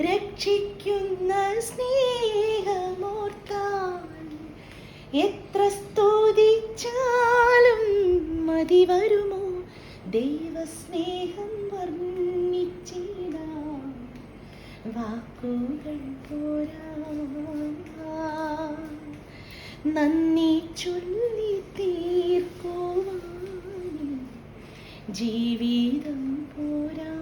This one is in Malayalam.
രക്ഷിക്കുന്ന സ്നേഹമോർത്താൽ എത്ര സ്തുതിച്ചാലും മതി വരുമോ? ദൈവസ്നേഹം വർണിച്ചിടാം. വാക്കുകൾ പോരാ നന്ദി ചൊല്ലി തീർക്കുവാൻ ജീവിതം പോരാ.